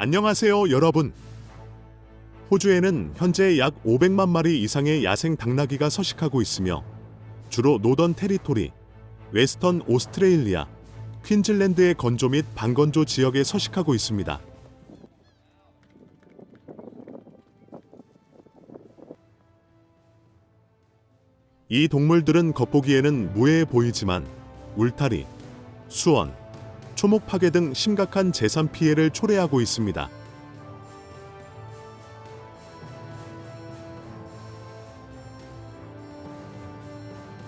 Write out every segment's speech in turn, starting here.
안녕하세요, 여러분. 호주에는 현재 약 500만 마리 이상의 야생 당나귀가 서식하고 있으며 주로 노던 테리토리, 웨스턴 오스트레일리아, 퀸즐랜드의 건조 및 반건조 지역에 서식하고 있습니다. 이 동물들은 겉보기에는 무해해 보이지만 울타리, 수원, 초목 파괴 등 심각한 재산 피해를 초래하고 있습니다.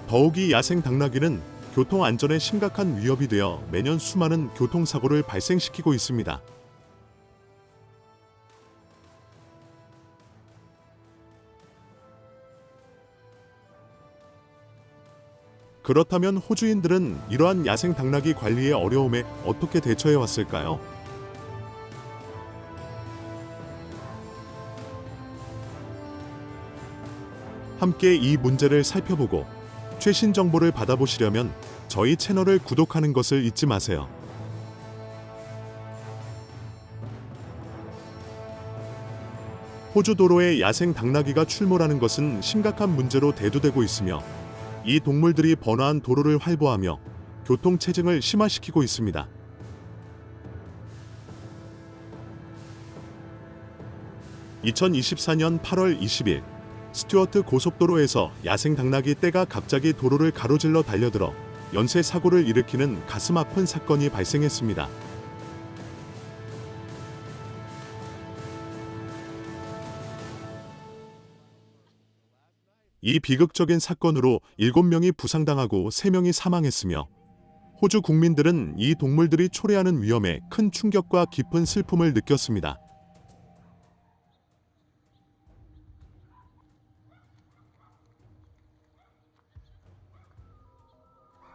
더욱이 야생 당나귀는 교통 안전에 심각한 위협이 되어 매년 수많은 교통사고를 발생시키고 있습니다. 그렇다면 호주인들은 이러한 야생 당나귀 관리의 어려움에 어떻게 대처해 왔을까요? 함께 이 문제를 살펴보고 최신 정보를 받아보시려면 저희 채널을 구독하는 것을 잊지 마세요. 호주 도로에 야생 당나귀가 출몰하는 것은 심각한 문제로 대두되고 있으며 이 동물들이 번화한 도로를 활보하며 교통 체증을 심화시키고 있습니다. (2024년 8월 20일) 스튜어트 고속도로에서 야생 당나귀 떼가 갑자기 도로를 가로질러 달려들어 연쇄 사고를 일으키는 가슴 아픈 사건이 발생했습니다. 이 비극적인 사건으로 7명이 부상당하고 3명이 사망했으며 호주 국민들은 이 동물들이 초래하는 위험에 큰 충격과 깊은 슬픔을 느꼈습니다.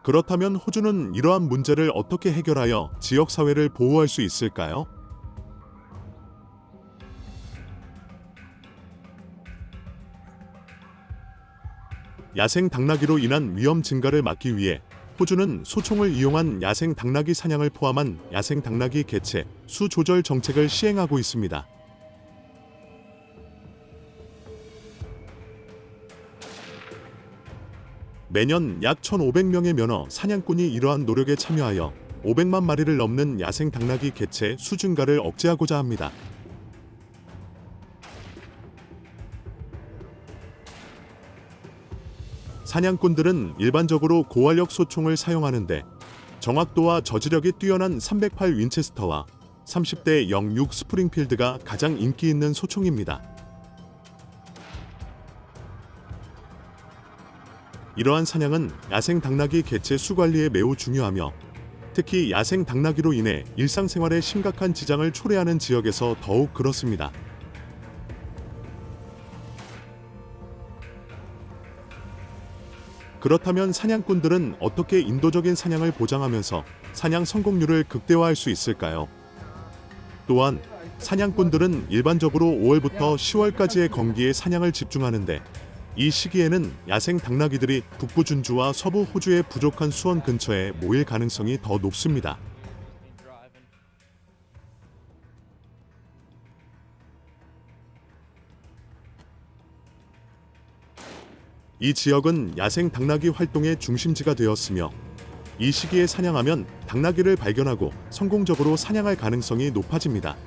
그렇다면 호주는 이러한 문제를 어떻게 해결하여 지역 사회를 보호할 수 있을까요? 야생 당나귀로 인한 위험 증가를 막기 위해 호주는 소총을 이용한 야생 당나귀 사냥을 포함한 야생 당나귀 개체, 수 조절 정책을 시행하고 있습니다. 매년 약 1,500명의 면허 사냥꾼이 이러한 노력에 참여하여 500만 마리를 넘는 야생 당나귀 개체 수 증가를 억제하고자 합니다. 사냥꾼들은 일반적으로 고화력 소총을 사용하는데 정확도와 저지력이 뛰어난 308 윈체스터와 30대 06 스프링필드가 가장 인기 있는 소총입니다. 이러한 사냥은 야생 당나귀 개체 수 관리에 매우 중요하며 특히 야생 당나귀로 인해 일상생활에 심각한 지장을 초래하는 지역에서 더욱 그렇습니다. 그렇다면 사냥꾼들은 어떻게 인도적인 사냥을 보장하면서 사냥 성공률을 극대화할 수 있을까요? 또한 사냥꾼들은 일반적으로 5월부터 10월까지의 건기에 사냥을 집중하는데 이 시기에는 야생 당나귀들이 북부 준주와 서부 호주의 부족한 수원 근처에 모일 가능성이 더 높습니다. 이 지역은 야생 당나귀 활동의 중심지가 되었으며 이 시기에 사냥하면 당나귀를 발견하고 성공적으로 사냥할 가능성이 높아집니다.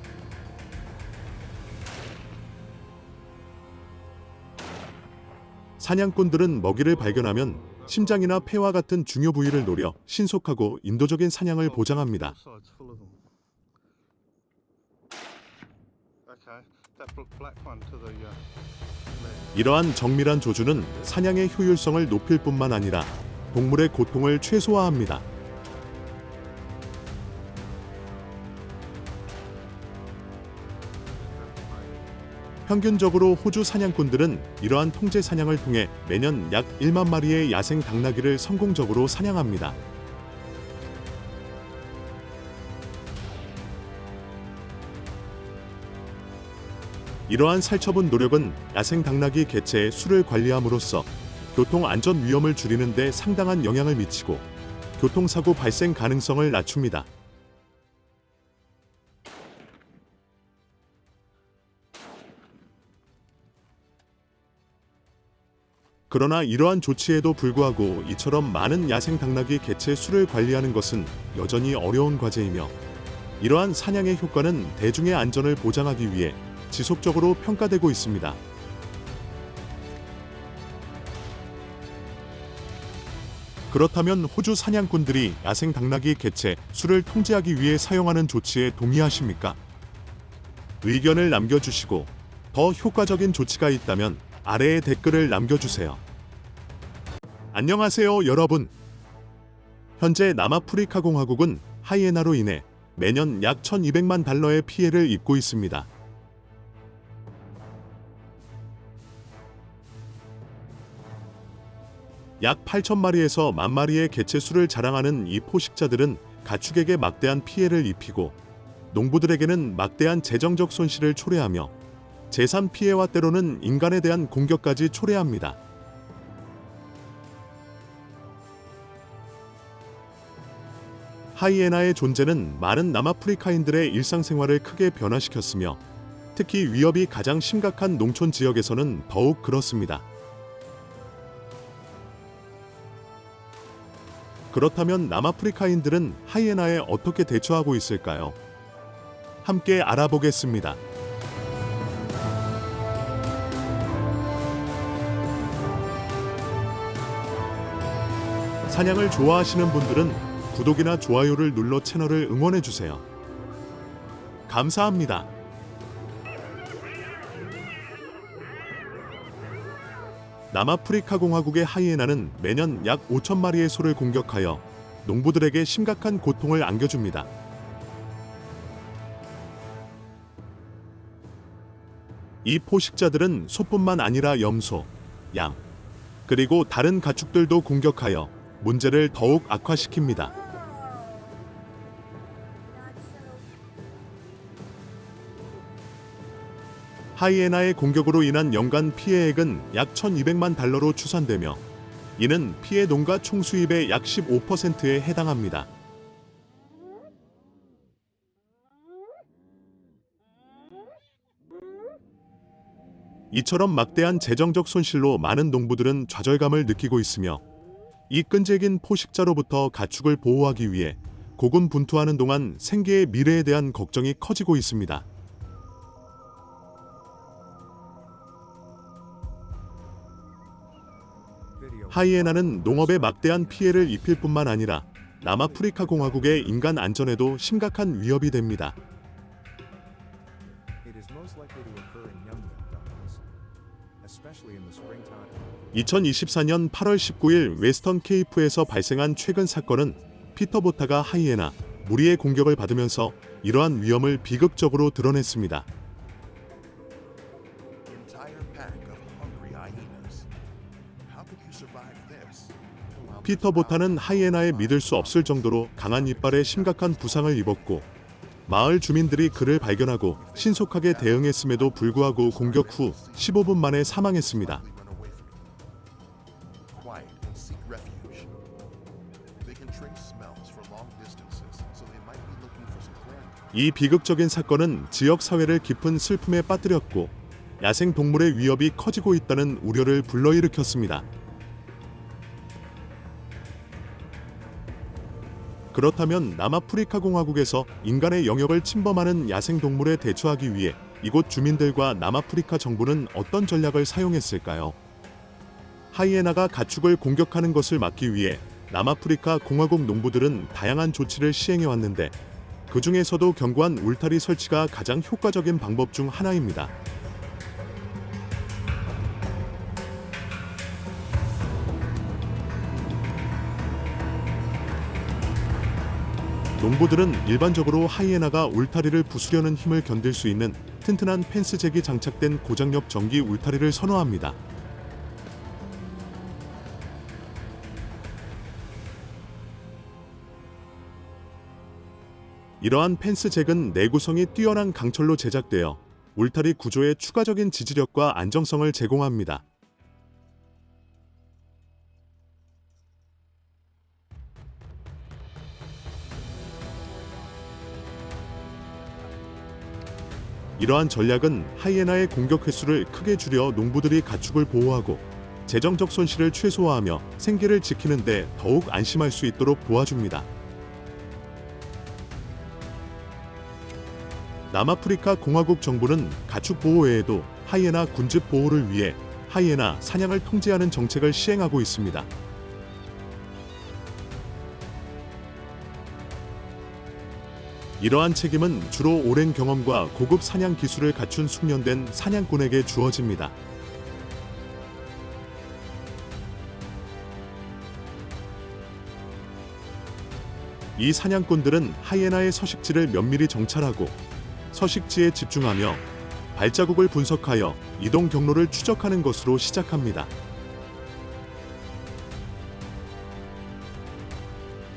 사냥꾼들은 먹이를 발견하면 심장이나 폐와 같은 중요 부위를 노려 신속하고 인도적인 사냥을 보장합니다. Uh. 이러한 정밀한 조주는 사냥의 효율성을 높일 뿐만 아니라 동물의 고통을 최소화합니다. 평균적으로 호주 사냥꾼들은 이러한 통제 사냥을 통해 매년 약 1만 마리의 야생 당나귀를 성공적으로 사냥합니다. 이러한 살처분 노력은 야생 당나귀 개체의 수를 관리함으로써 교통 안전 위험을 줄이는 데 상당한 영향을 미치고 교통사고 발생 가능성을 낮춥니다. 그러나 이러한 조치에도 불구하고 이처럼 많은 야생 당나귀 개체 수를 관리하는 것은 여전히 어려운 과제이며 이러한 사냥의 효과는 대중의 안전을 보장하기 위해 지속적으로 평가되고 있습니다. 그렇다면 호주 사냥꾼들이 야생 당나귀 개체 수를 통제하기 위해 사용하는 조치에 동의하십니까? 의견을 남겨주시고 더 효과적인 조치가 있다면 아래에 댓글을 남겨주세요. 안녕하세요, 여러분. 현재 남아프리카 공화국은 하이에나로 인해 매년 약 1200만 달러의 피해를 입고 있습니다. 약 8천 마리에서 만 마리의 개체 수를 자랑하는 이 포식자들은 가축에게 막대한 피해를 입히고 농부들에게는 막대한 재정적 손실을 초래하며 재산 피해와 때로는 인간에 대한 공격까지 초래합니다. 하이에나의 존재는 많은 남아프리카인들의 일상생활을 크게 변화시켰으며 특히 위협이 가장 심각한 농촌 지역에서는 더욱 그렇습니다. 그렇다면 남아프리카인들은 하이에나에 어떻게 대처하고 있을까요? 함께 알아보겠습니다. 사냥을 좋아하시는 분들은 구독이나 좋아요를 눌러 채널을 응원해 주세요. 감사합니다. 남아프리카 공화국의 하이에나는 매년 약 5천 마리의 소를 공격하여 농부들에게 심각한 고통을 안겨줍니다. 이 포식자들은 소뿐만 아니라 염소, 양, 그리고 다른 가축들도 공격하여 문제를 더욱 악화시킵니다. 하이에나의 공격으로 인한 연간 피해액은 약 1,200만 달러로 추산되며 이는 피해 농가 총 수입의 약 15%에 해당합니다. 이처럼 막대한 재정적 손실로 많은 농부들은 좌절감을 느끼고 있으며 이 끈질긴 포식자로부터 가축을 보호하기 위해 고군분투하는 동안 생계의 미래에 대한 걱정이 커지고 있습니다. 하이에나는 농업에 막대한 피해를 입힐 뿐만 아니라 남아프리카 공화국의 인간 안전에도 심각한 위협이 됩니다. It is most likely to occur in young donkeys, especially in the springtime. 2024년 8월 19일 웨스턴 케이프에서 발생한 최근 사건은 피터 보타가 하이에나 무리의 공격을 받으면서 이러한 위험을 비극적으로 드러냈습니다. 피터 보타는 하이에나에 믿을 수 없을 정도로 강한 이빨에 심각한 부상을 입었고 마을 주민들이 그를 발견하고 신속하게 대응했음에도 불구하고 공격 후 15분 만에 사망했습니다. 이 비극적인 사건은 지역 사회를 깊은 슬픔에 빠뜨렸고 야생 동물의 위협이 커지고 있다는 우려를 불러일으켰습니다. 그렇다면 남아프리카 공화국에서 인간의 영역을 침범하는 야생 동물에 대처하기 위해 이곳 주민들과 남아프리카 정부는 어떤 전략을 사용했을까요? 하이에나가 가축을 공격하는 것을 막기 위해 남아프리카 공화국 농부들은 다양한 조치를 시행해 왔는데 그 중에서도 견고한 울타리 설치가 가장 효과적인 방법 중 하나입니다. 농부들은 일반적으로 하이에나가 울타리를 부수려는 힘을 견딜 수 있는 튼튼한 펜스잭이 장착된 고장력 전기 울타리를 선호합니다. 이러한 펜스잭은 내구성이 뛰어난 강철로 제작되어 울타리 구조에 추가적인 지지력과 안정성을 제공합니다. 이러한 전략은 하이에나의 공격 횟수를 크게 줄여 농부들이 가축을 보호하고 재정적 손실을 최소화하며 생계를 지키는 데 더욱 안심할 수 있도록 도와줍니다. 남아프리카 공화국 정부는 가축 보호 외에도 하이에나 군집 보호를 위해 하이에나 사냥을 통제하는 정책을 시행하고 있습니다. 이러한 책임은 주로 오랜 경험과 고급 사냥 기술을 갖춘 숙련된 사냥꾼에게 주어집니다. 이 사냥꾼들은 하이에나의 서식지를 면밀히 정찰하고 서식지에 집중하며 발자국을 분석하여 이동 경로를 추적하는 것으로 시작합니다.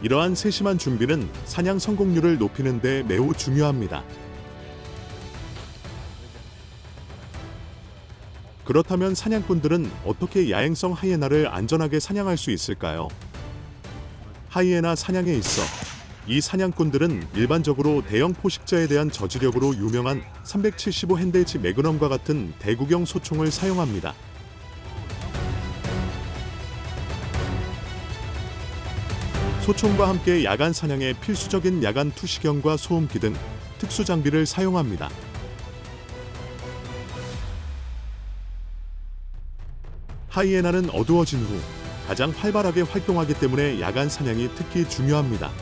이러한 세심한 준비는 사냥 성공률을 높이는 데 매우 중요합니다. 그렇다면 사냥꾼들은 어떻게 야행성 하이에나를 안전하게 사냥할 수 있을까요? 하이에나 사냥에 있어 이 사냥꾼들은 일반적으로 대형 포식자에 대한 저지력으로 유명한 375 핸데이치 매그넘과 같은 대구경 소총을 사용합니다. 소총과 함께 야간 사냥에 필수적인 야간 투시경과 소음기 등 특수 장비를 사용합니다. 하이에나는 어두워진 후 가장 활발하게 활동하기 때문에 야간 사냥이 특히 중요합니다.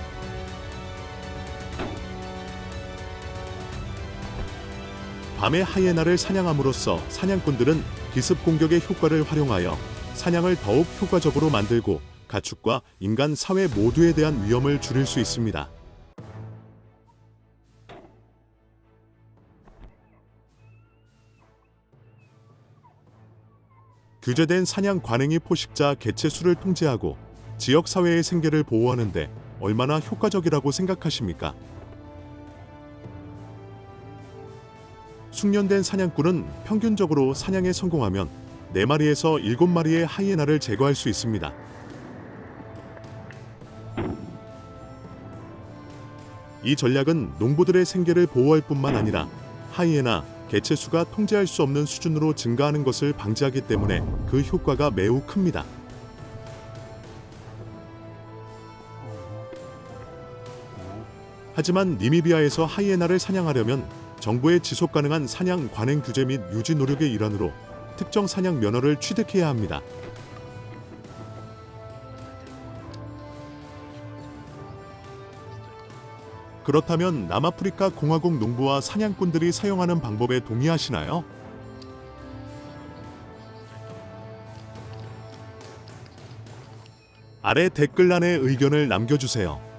밤에 하이에나를 사냥함으로써 사냥꾼들은 기습 공격의 효과를 활용하여 사냥을 더욱 효과적으로 만들고 가축과 인간 사회 모두에 대한 위험을 줄일 수 있습니다. 규제된 사냥 관행이 포식자 개체 수를 통제하고 지역 사회의 생계를 보호하는데 얼마나 효과적이라고 생각하십니까? 숙련된 사냥꾼은 평균적으로 사냥에 성공하면 4마리에서 7마리의 하이에나를 제거할 수 있습니다. 이 전략은 농부들의 생계를 보호할 뿐만 아니라 하이에나, 개체 수가 통제할 수 없는 수준으로 증가하는 것을 방지하기 때문에 그 효과가 매우 큽니다. 하지만 니미비아에서 하이에나를 사냥하려면 정부의 지속 가능한 사냥 관행 규제 및 유지 노력의 일환으로 특정 사냥 면허를 취득해야 합니다. 그렇다면 남아프리카 공화국 농부와 사냥꾼들이 사용하는 방법에 동의하시나요? 아래 댓글란에 의견을 남겨주세요.